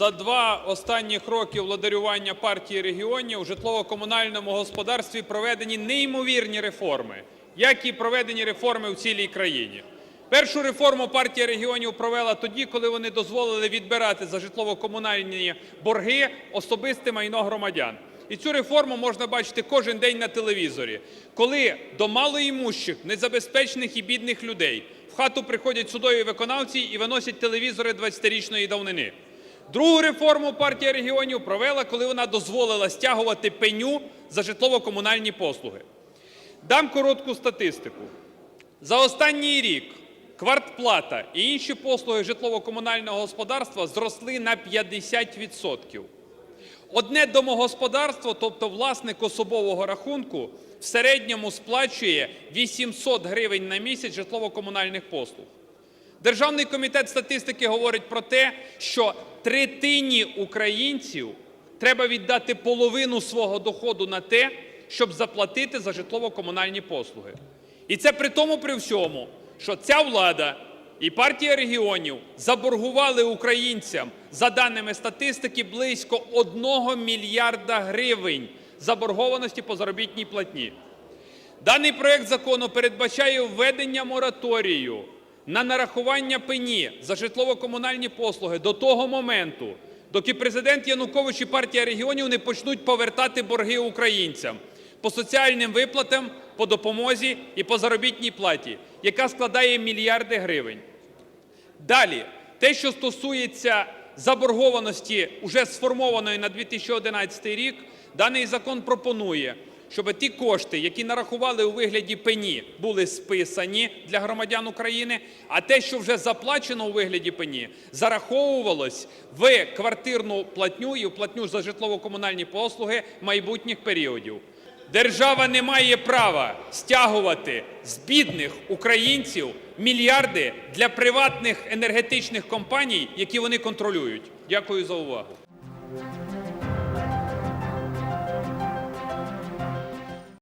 За два останніх роки владарювання партії регіонів у житлово-комунальному господарстві проведені неймовірні реформи, як і проведені реформи в цілій країні. Першу реформу партія регіонів провела тоді, коли вони дозволили відбирати за житлово-комунальні борги особисте майно громадян. І цю реформу можна бачити кожен день на телевізорі, коли до малоімущих, незабезпечених і бідних людей в хату приходять судові виконавці і виносять телевізори 20-річної давнини. Другу реформу партія регіонів провела, коли вона дозволила стягувати пеню за житлово-комунальні послуги. Дам коротку статистику. За останній рік квартплата і інші послуги житлово-комунального господарства зросли на 50%. Одне домогосподарство, тобто власник особового рахунку, в середньому сплачує 800 гривень на місяць житлово-комунальних послуг. Державний комітет статистики говорить про те, що третині українців треба віддати половину свого доходу на те, щоб заплатити за житлово-комунальні послуги. І це при тому при всьому, що ця влада і партія регіонів заборгували українцям, за даними статистики, близько 1 мільярда гривень заборгованості по заробітній платні. Даний проект закону передбачає введення мораторію на нарахування пені за житлово-комунальні послуги до того моменту, доки президент Янукович і партія регіонів не почнуть повертати борги українцям по соціальним виплатам, по допомозі і по заробітній платі, яка складає мільярди гривень. Далі, те, що стосується заборгованості уже сформованої на 2011 рік, даний закон пропонує, щоб ті кошти, які нарахували у вигляді пені, були списані для громадян України, а те, що вже заплачено у вигляді пені, зараховувалось в квартирну платню і в платню за житлово-комунальні послуги майбутніх періодів. Держава не має права стягувати з бідних українців мільярди для приватних енергетичних компаній, які вони контролюють. Дякую за увагу.